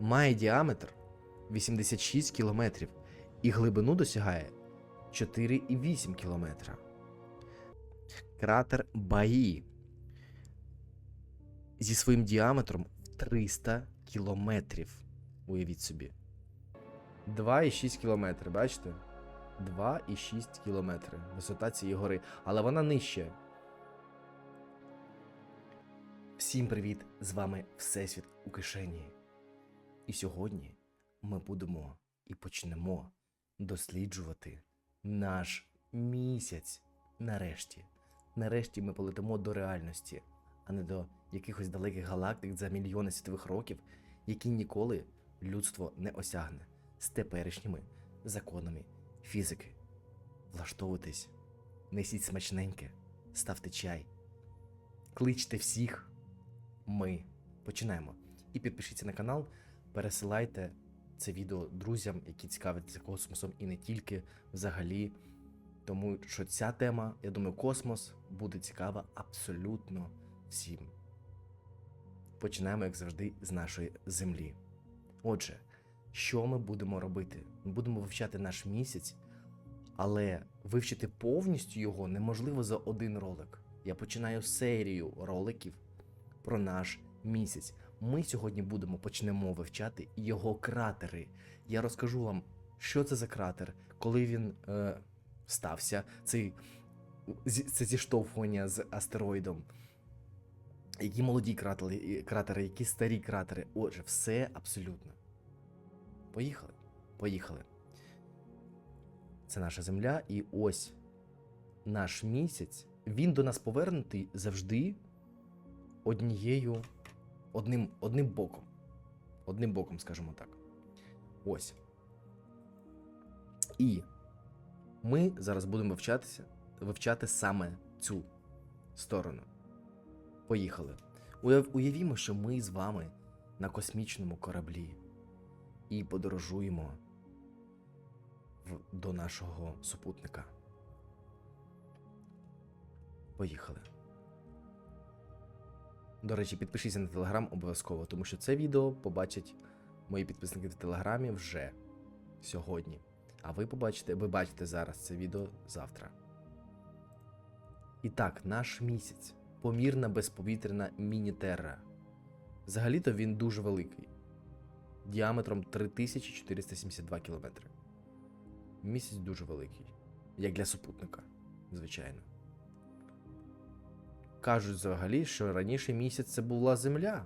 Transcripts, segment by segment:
має діаметр 86 км і глибину досягає 4,8 км. Кратер Баї зі своїм діаметром 300 кілометрів. Уявіть собі. 2,6 кілометри, бачите? 2,6 кілометри висота цієї гори, але вона нижче. Всім привіт! З вами Всесвіт у кишені. І сьогодні ми будемо і почнемо досліджувати наш місяць. Нарешті. Нарешті ми полетимо до реальності, а не до якихось далеких галактик за мільйони світових років, які ніколи людство не осягне з теперішніми законами фізики. Влаштовуйтесь, несіть смачненьке, ставте чай, кличте всіх. Ми починаємо. І підпишіться на канал, пересилайте це відео друзям, які цікавляться космосом і не тільки взагалі. Тому що ця тема, я думаю, космос буде цікава абсолютно всім. Починаємо, як завжди, з нашої землі. Отже, що ми будемо робити? Ми будемо вивчати наш місяць, але вивчити повністю його неможливо за один ролик. Я починаю серію роликів про наш місяць. Ми сьогодні будемо почнемо вивчати його кратери. Я розкажу вам, що це за кратер, коли він е, стався, цей, це зіштовхування з астероїдом. Які молоді кратери, кратери, які старі кратери. Отже, все абсолютно. Поїхали. Поїхали. Це наша земля, і ось наш місяць. Він до нас повернутий завжди однією, одним, одним боком. Одним боком, скажімо так. Ось. І ми зараз будемо вивчатися, вивчати саме цю сторону. Поїхали. Уяв, уявімо, що ми з вами на космічному кораблі і подорожуємо в, до нашого супутника. Поїхали. До речі, підпишіться на телеграм обов'язково, тому що це відео побачать мої підписники в телеграмі вже сьогодні. А ви побачите, ви бачите зараз це відео завтра. І так, наш місяць помірна безповітряна міні-терра. Взагалі-то він дуже великий. Діаметром 3472 км. Місяць дуже великий. Як для супутника, звичайно. Кажуть взагалі, що раніше місяць це була Земля.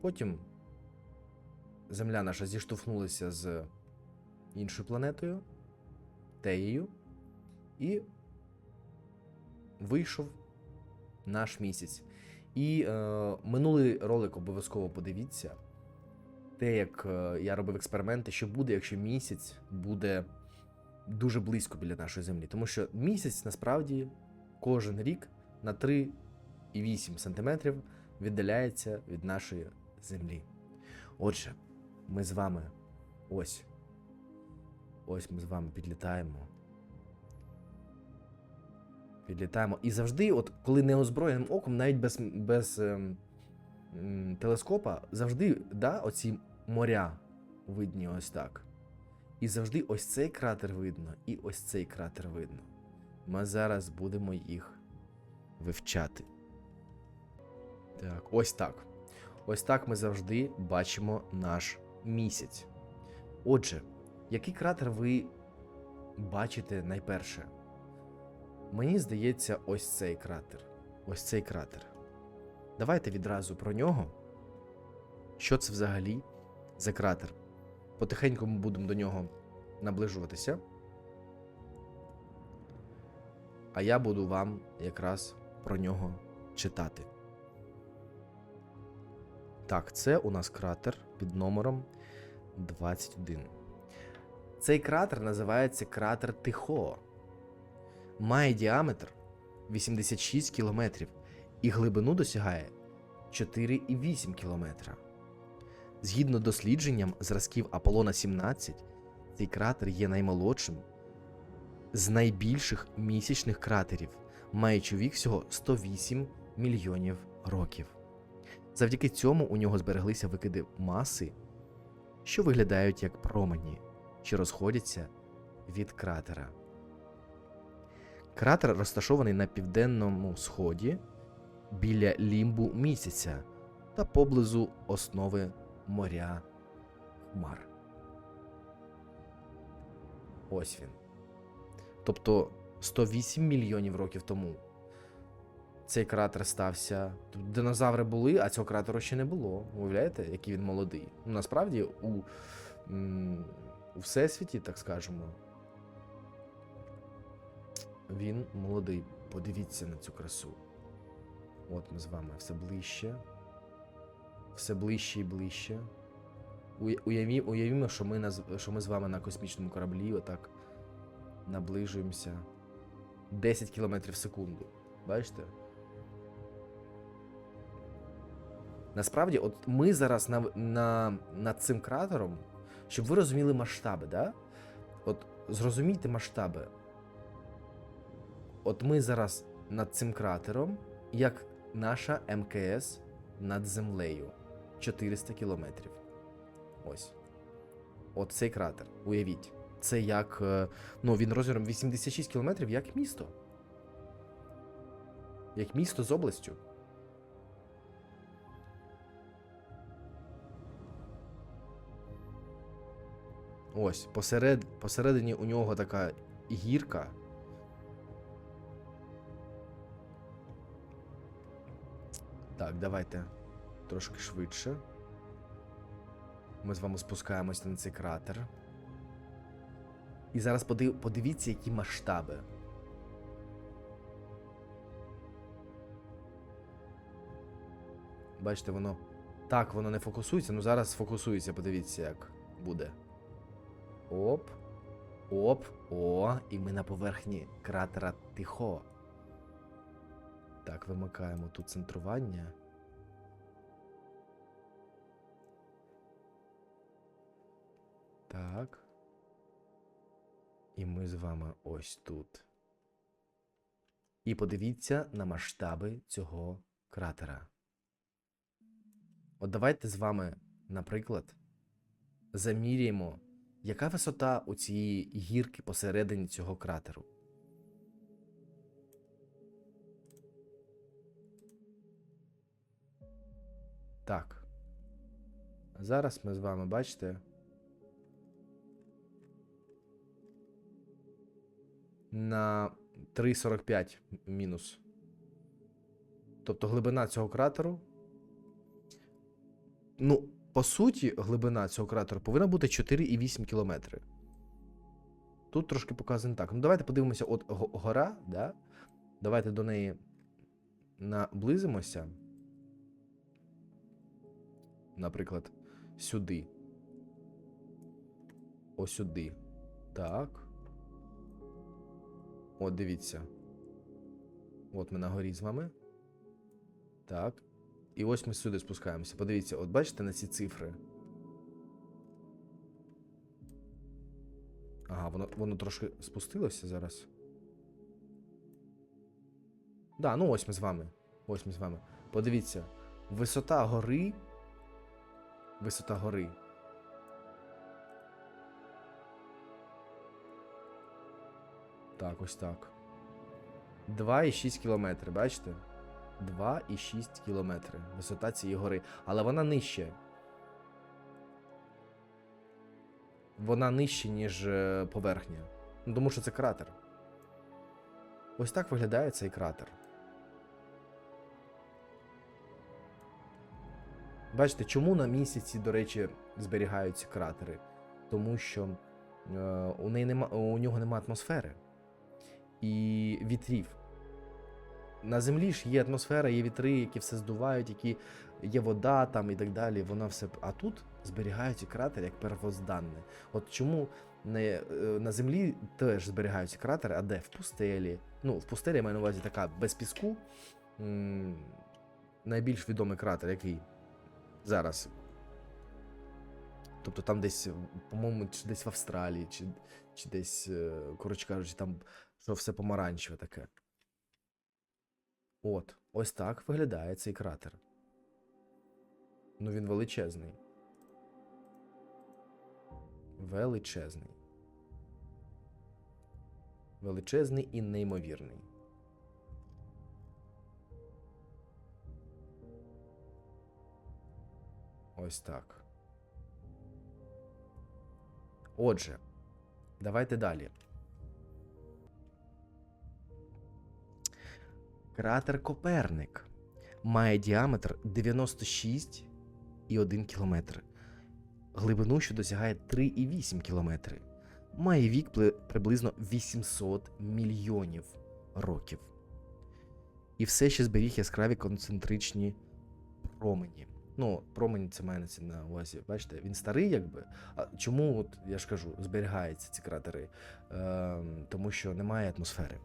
Потім Земля наша зіштовхнулася з іншою планетою, Теєю, і вийшов наш місяць. І е, минулий ролик обов'язково подивіться. Те, як е, я робив експерименти, що буде, якщо місяць буде дуже близько біля нашої землі. Тому що місяць насправді кожен рік на 3,8 см віддаляється від нашої землі. Отже, ми з вами ось. Ось ми з вами підлітаємо. Підлітаємо. І завжди, от коли неозброєним оком, навіть без, без ем, телескопа, завжди да, оці моря видні ось так. І завжди ось цей кратер видно, і ось цей кратер видно. Ми зараз будемо їх вивчати. Так, ось так. Ось так ми завжди бачимо наш місяць. Отже, який кратер ви бачите найперше? Мені здається, ось цей кратер. Ось цей кратер. Давайте відразу про нього. Що це взагалі за кратер? Потихеньку ми будемо до нього наближуватися. А я буду вам якраз про нього читати. Так, це у нас кратер під номером 21. Цей кратер називається кратер Тихо. Має діаметр 86 км і глибину досягає 4,8 км. Згідно дослідженням зразків Аполлона 17, цей кратер є наймолодшим з найбільших місячних кратерів, маючи вік всього 108 мільйонів років. Завдяки цьому у нього збереглися викиди маси що виглядають як промені, що розходяться від кратера. Кратер розташований на південному сході біля лімбу місяця та поблизу основи моря Хмар. Ось він. Тобто 108 мільйонів років тому цей кратер стався. Тут динозаври були, а цього кратеру ще не було. Уявляєте, який він молодий? Ну, насправді, у, у всесвіті, так скажемо, він молодий. Подивіться на цю красу. От ми з вами все ближче. Все ближче і ближче. Уяві, уявімо, що ми, що ми з вами на космічному кораблі отак наближуємося 10 км в секунду. Бачите? Насправді, от ми зараз на, на, над цим кратером, щоб ви розуміли масштаби, да? От зрозумійте масштаби. От ми зараз над цим кратером, як наша МКС над землею. 400 кілометрів. Ось. От цей кратер. Уявіть. Це як. е, Ну, він розміром 86 кілометрів, як місто. Як місто з областю. Ось, посеред, посередині у нього така гірка. Так, давайте трошки швидше. Ми з вами спускаємося на цей кратер. І зараз подив... подивіться, які масштаби. Бачите, воно. Так, воно не фокусується, ну зараз фокусується, подивіться, як буде. Оп. Оп. О, і ми на поверхні кратера тихо. Так, вимикаємо тут центрування. Так. І ми з вами ось тут. І подивіться на масштаби цього кратера. От давайте з вами, наприклад, заміряємо, яка висота у цієї гірки посередині цього кратеру. Так. Зараз ми з вами бачите. На 3,45 мінус. Тобто глибина цього кратеру. Ну, по суті, глибина цього кратеру повинна бути 4,8 кілометри. Тут трошки показано так. Ну, давайте подивимося, от гора, да? Давайте до неї наблизимося. Наприклад, сюди. Ось сюди. Так. От, дивіться. От ми на горі з вами. Так. І ось ми сюди спускаємося. Подивіться, от бачите на ці цифри. Ага, воно, воно трошки спустилося зараз. Да, ну ось ми з вами. Ось ми з вами. Подивіться. Висота гори. Висота гори. Так, ось так. 2,6 кілометри, бачите? 2,6 кілометри. Висота цієї гори. Але вона нижче. Вона нижче, ніж е, поверхня. Ну, тому що це кратер. Ось так виглядає цей кратер. Бачите, чому на місяці, до речі, зберігаються кратери? Тому що е, у, неї нема, у нього немає атмосфери і вітрів. На землі ж є атмосфера, є вітри, які все здувають, які є вода там і так далі. Воно все. А тут зберігаються кратери як первозданне. От чому не, е, на землі теж зберігаються кратери, а де? В пустелі. Ну, в пустелі я маю на увазі така без піску. Найбільш відомий кратер, який зараз. Тобто там десь, по-моєму, чи десь в Австралії, чи, чи десь, е, коротше кажучи, там що все помаранчеве таке. От, ось так виглядає цей кратер. Ну він величезний. Величезний. Величезний і неймовірний. Ось так. Отже, давайте далі. Кратер Коперник має діаметр 96,1 км, глибину, що досягає 3,8 км. Має вік приблизно 800 мільйонів років. І все ще зберіг яскраві концентричні промені. Ну, промені це мається на увазі. Бачите, він старий, якби. А чому, от я ж кажу, зберігаються ці кратери? Е, тому що немає атмосфери.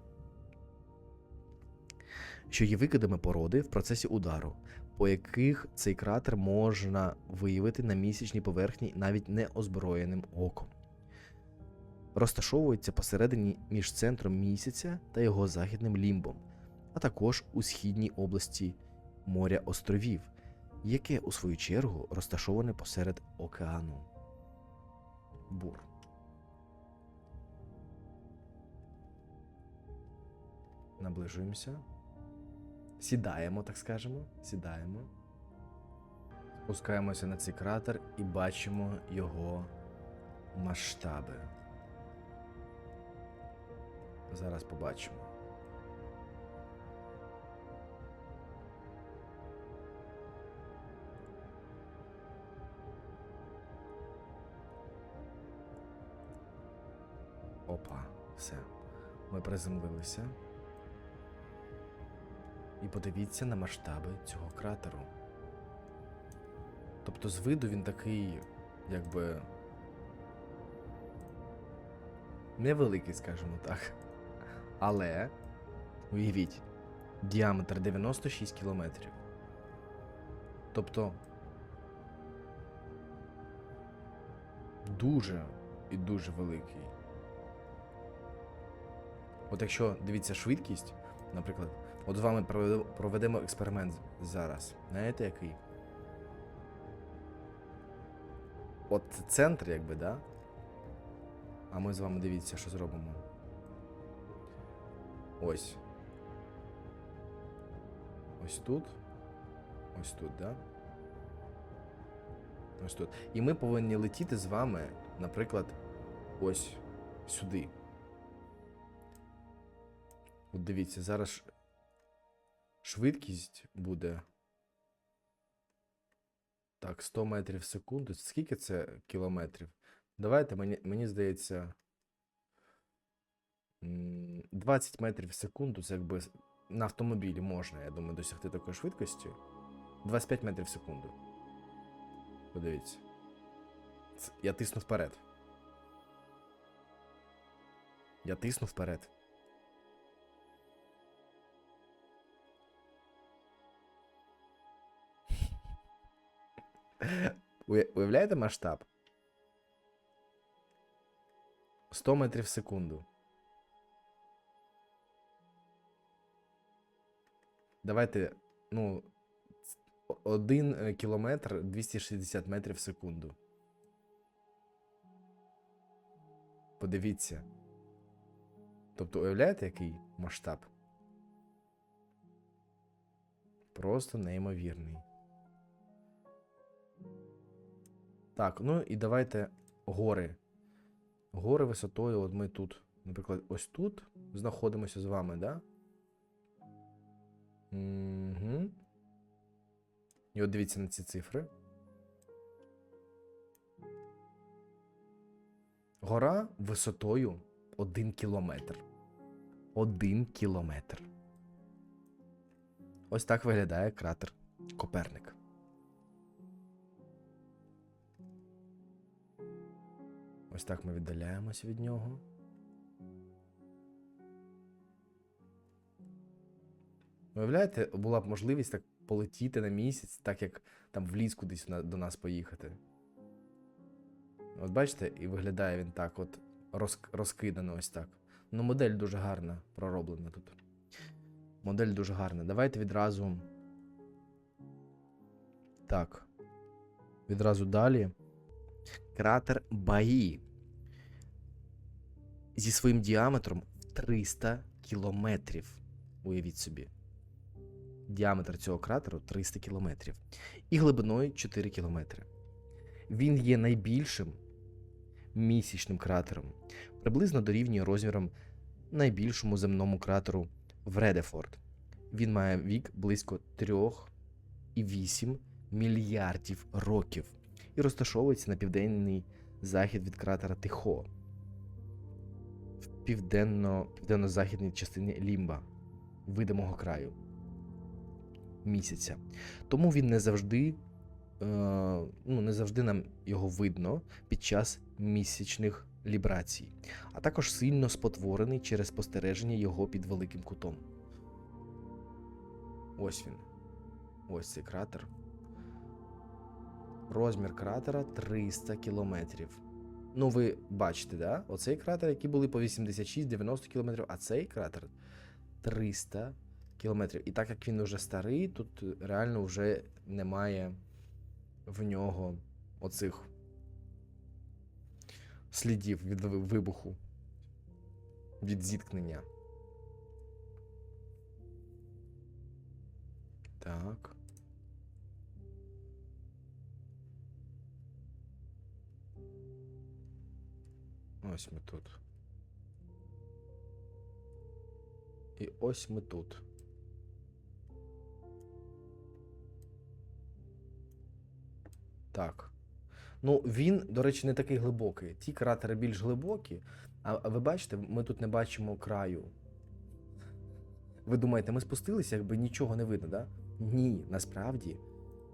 Що є викидами породи в процесі удару, по яких цей кратер можна виявити на місячній поверхні навіть неозброєним оком. Розташовується посередині між центром місяця та його західним лімбом, а також у східній області моря островів, яке у свою чергу розташоване посеред океану. Бур. Наближуємося. Сідаємо, так скажемо. Сідаємо. Спускаємося на цей кратер і бачимо його масштаби. Зараз побачимо. Опа, все. Ми приземлилися. І подивіться на масштаби цього кратеру. Тобто з виду він такий, якби. Невеликий, скажімо так. Але, уявіть, діаметр 96 кілометрів. Тобто. Дуже і дуже великий. От якщо дивіться швидкість, наприклад, от з вами проведемо експеримент зараз. Знаєте який? От центр, якби, да? А ми з вами дивіться, що зробимо. Ось. Ось тут. Ось тут, да? Ось тут. І ми повинні летіти з вами, наприклад, ось сюди. От дивіться, зараз швидкість буде. Так, 100 метрів в секунду. Скільки це кілометрів? Давайте, мені, мені здається. 20 метрів в секунду це якби на автомобілі можна, я думаю, досягти такої швидкості. 25 метрів в секунду. Подивіться. Я тисну вперед. Я тисну вперед. Уявляєте масштаб? 100 метрів в секунду. Давайте, ну, 1 кілометр 260 метрів в секунду. Подивіться. Тобто, уявляєте, який масштаб? Просто неймовірний. Так, ну і давайте гори. Гори висотою, от ми тут, наприклад, ось тут знаходимося з вами, да? Угу. І от дивіться на ці цифри. Гора висотою 1 кілометр. 1 кілометр. Ось так виглядає кратер Коперник. Ось так ми віддаляємося від нього. Уявляєте, була б можливість так полетіти на місяць, так як там в ліс кудись до нас поїхати. От бачите, і виглядає він так, от роз, розкидано ось так. Ну, модель дуже гарна пророблена тут. Модель дуже гарна. Давайте відразу. Так. Відразу далі. Кратер Баї зі своїм діаметром в 300 кілометрів. Уявіть собі. Діаметр цього кратеру 300 кілометрів. І глибиною 4 кілометри. Він є найбільшим місячним кратером, приблизно дорівнює розміром найбільшому земному кратеру Вредефорд. Він має вік близько 3,8 мільярдів років і розташовується на південний захід від кратера Тихо в південно, південно-західній частині Лімба, видимого краю місяця. Тому він не завжди, е, ну, не завжди нам його видно під час місячних лібрацій, а також сильно спотворений через спостереження його під великим кутом. Ось він. Ось цей кратер. Розмір кратера 300 кілометрів. Ну, ви бачите, да? Оцей кратер, який були по 86-90 кілометрів, а цей кратер 300 кілометрів. І так як він уже старий, тут реально вже немає в нього оцих слідів від вибуху, від зіткнення. Так. Ось ми тут. І ось ми тут. Так. Ну, він, до речі, не такий глибокий. Ті кратери більш глибокі, а, ви бачите, ми тут не бачимо краю. Ви думаєте, ми спустилися, якби нічого не видно, да? Ні, насправді.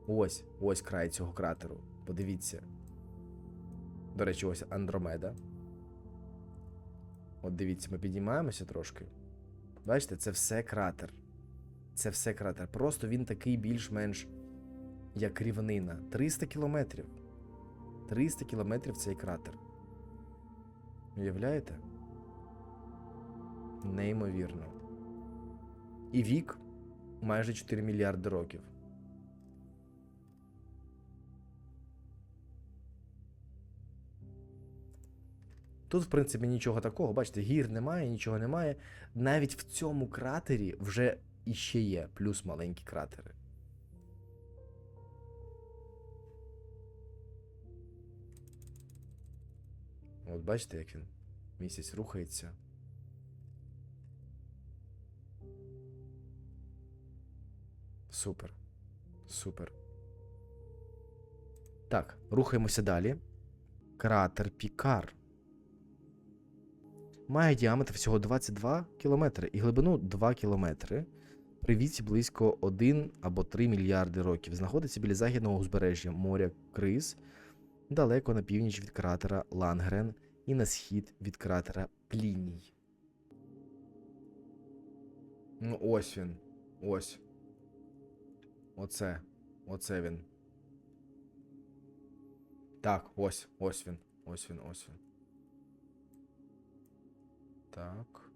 Ось, ось край цього кратеру. Подивіться. До речі, ось Андромеда. От дивіться, ми підіймаємося трошки. Бачите, це все кратер. Це все кратер. Просто він такий більш-менш як рівнина. 300 кілометрів. 300 кілометрів цей кратер. Уявляєте? Неймовірно. І вік майже 4 мільярди років. Тут, в принципі, нічого такого. Бачите, гір немає, нічого немає. Навіть в цьому кратері вже іще є плюс маленькі кратери. От бачите, як він місяць рухається. Супер. Супер. Так, рухаємося далі. Кратер Пікар. Має діаметр всього 22 км і глибину 2 км. При віці близько 1 або 3 мільярди років. Знаходиться біля західного узбережжя моря Криз, далеко на північ від кратера Лангрен і на схід від кратера Пліній. Ну, ось він. Ось. Оце. Оце він. Так, ось, ось він. Ось він, ось він. Так.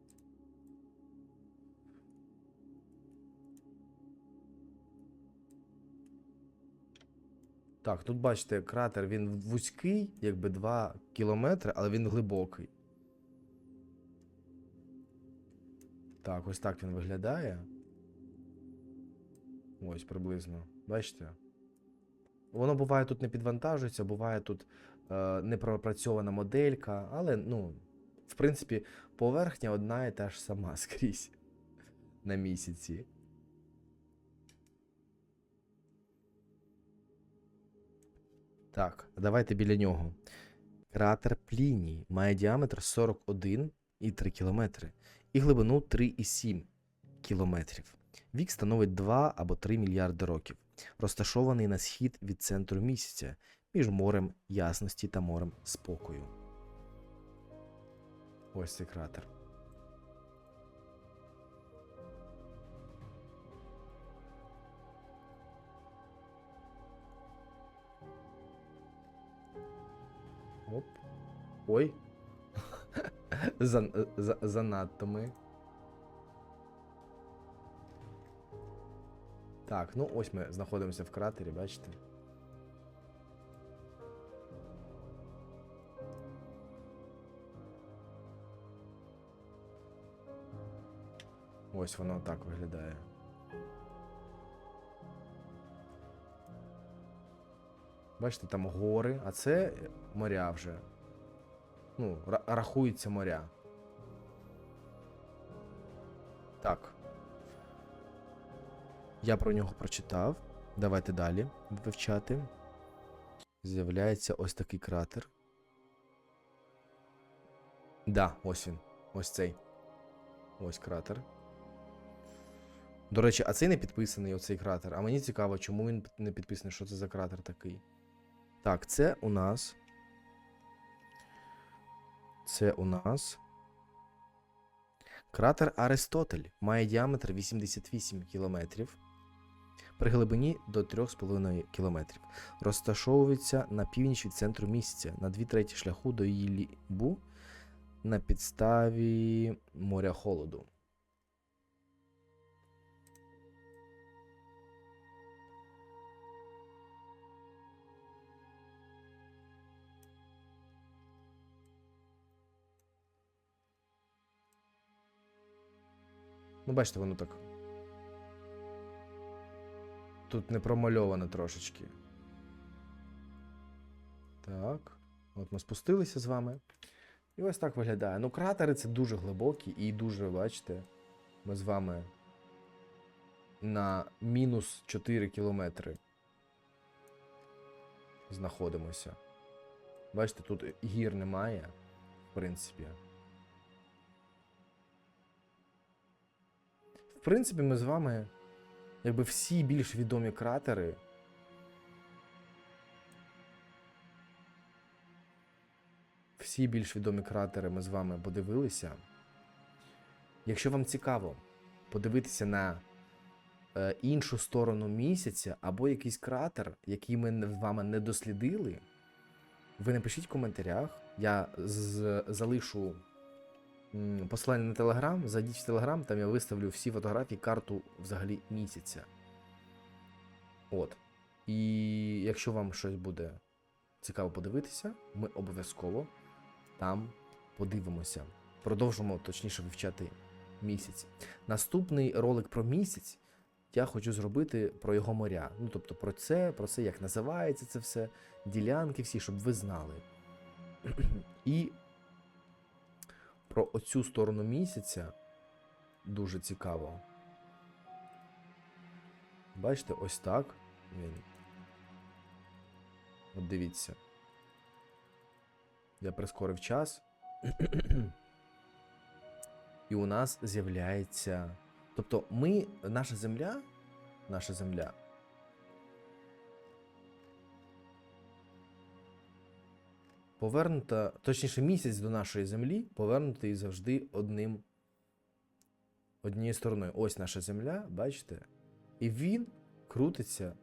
Так, тут бачите, кратер він вузький, якби 2 кілометри, але він глибокий. Так, ось так він виглядає. Ось приблизно. Бачите? Воно буває тут не підвантажується, буває тут е, не пропрацьована моделька, але, ну, в принципі, поверхня одна і та ж сама скрізь на місяці. Так, давайте біля нього. Кратер Пліній має діаметр 41,3 км і глибину 3,7 км. Вік становить 2 або 3 мільярди років, розташований на схід від центру місяця між морем ясності та морем спокою. Ось цей кратер. Оп. Ой. За, за, занадто ми. Так, ну ось ми знаходимося в кратері, бачите? Ось воно так виглядає. Бачите, там гори, а це моря вже. Ну, рахується моря. Так. Я про нього прочитав. Давайте далі вивчати. З'являється ось такий кратер. Да, ось він. Ось цей. Ось кратер. До речі, а цей не підписаний, оцей кратер. А мені цікаво, чому він не підписаний, що це за кратер такий. Так, це у нас. Це у нас. Кратер Аристотель має діаметр 88 кілометрів при глибині до 3,5 кілометрів. Розташовується на північ від центру місяця на дві треті шляху до її на підставі моря холоду. Ну, бачите, воно так. Тут не промальовано трошечки. Так. От ми спустилися з вами. І ось так виглядає. Ну, кратери це дуже глибокі і дуже, бачите, ми з вами на мінус 4 кілометри знаходимося. Бачите, тут гір немає, в принципі. В принципі, ми з вами, якби всі більш відомі кратери. Всі більш відомі кратери ми з вами подивилися. Якщо вам цікаво подивитися на е, іншу сторону місяця або якийсь кратер, який ми з вами не дослідили, ви напишіть в коментарях. Я з- залишу посилання на телеграм. Зайдіть в телеграм, там я виставлю всі фотографії, карту взагалі місяця. От. І якщо вам щось буде цікаво подивитися, ми обов'язково там подивимося. Продовжимо точніше вивчати місяць. Наступний ролик про місяць я хочу зробити про його моря. Ну, тобто про це, про це, як називається це все, ділянки всі, щоб ви знали. І про оцю сторону місяця дуже цікаво. Бачите, ось так він. От дивіться. Я прискорив час. І у нас з'являється. Тобто, ми, наша земля, наша земля. Повернута, точніше, місяць до нашої землі повернутий завжди одним. Однією стороною. Ось наша земля, бачите? І він крутиться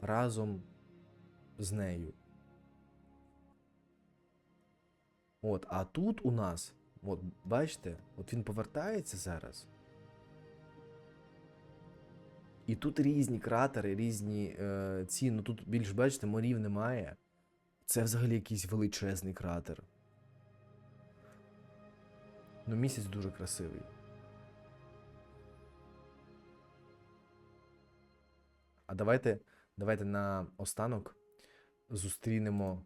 разом з нею. От, а тут у нас, от, бачите, от він повертається зараз. І тут різні кратери, різні е, ці, ну тут більш, бачите, морів немає. Це взагалі якийсь величезний кратер. Ну, місяць дуже красивий. А давайте, давайте на останок зустрінемо.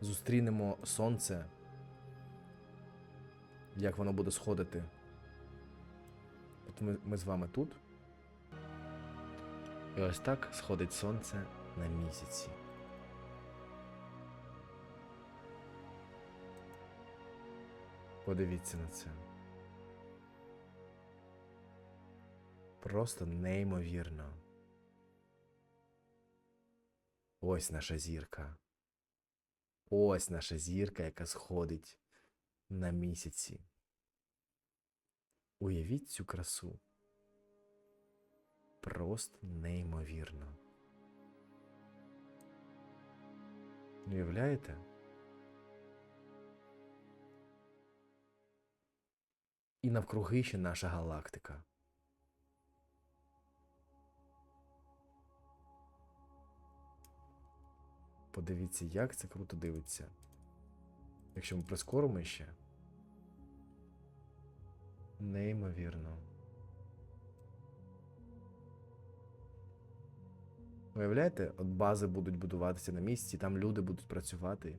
Зустрінемо сонце. Як воно буде сходити. От ми, ми з вами тут. І ось так сходить сонце на місяці. Подивіться на це. Просто неймовірно. Ось наша зірка. Ось наша зірка, яка сходить на місяці. Уявіть цю красу. Просто неймовірно. Уявляєте? І навкруги ще наша галактика. Подивіться, як це круто дивиться. Якщо ми прискоримо ще. Неймовірно. Уявляєте, от бази будуть будуватися на місці, там люди будуть працювати.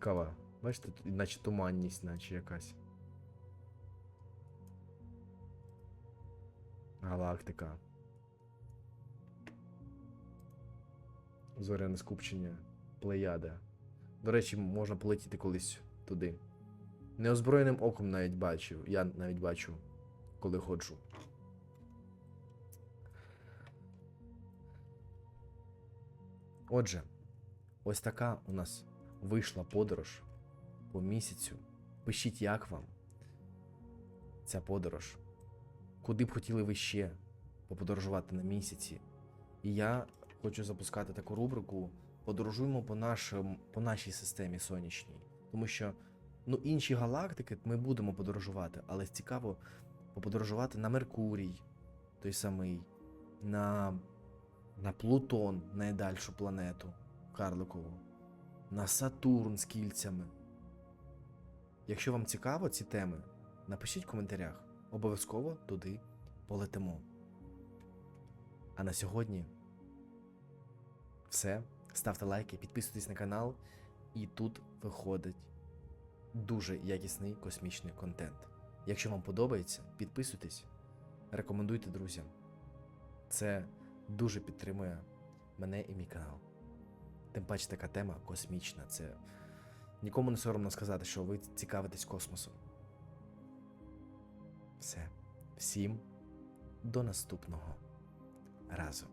Цікаво. Бачите, тут наче туманність, наче якась. Галактика. Зоряне скупчення. Плеяда. До речі, можна полетіти колись туди. Неозброєним оком навіть бачив. Я навіть бачу, коли ходжу. Отже, ось така у нас вийшла подорож по місяцю. Пишіть, як вам ця подорож. Куди б хотіли ви ще поподорожувати на місяці? І я хочу запускати таку рубрику Подорожуємо по, нашим, по нашій системі сонячній. Тому що ну, інші галактики ми будемо подорожувати, але цікаво поподорожувати на Меркурій, той самий, на, на Плутон, найдальшу планету Карликову, на Сатурн з кільцями. Якщо вам цікаво ці теми, напишіть в коментарях. Обов'язково туди полетимо. А на сьогодні все. Ставте лайки, підписуйтесь на канал, і тут виходить дуже якісний космічний контент. Якщо вам подобається, підписуйтесь, рекомендуйте друзям. Це дуже підтримує мене і мій канал. Тим паче така тема космічна. Це нікому не соромно сказати, що ви цікавитесь космосом. Все. Всім до наступного разу.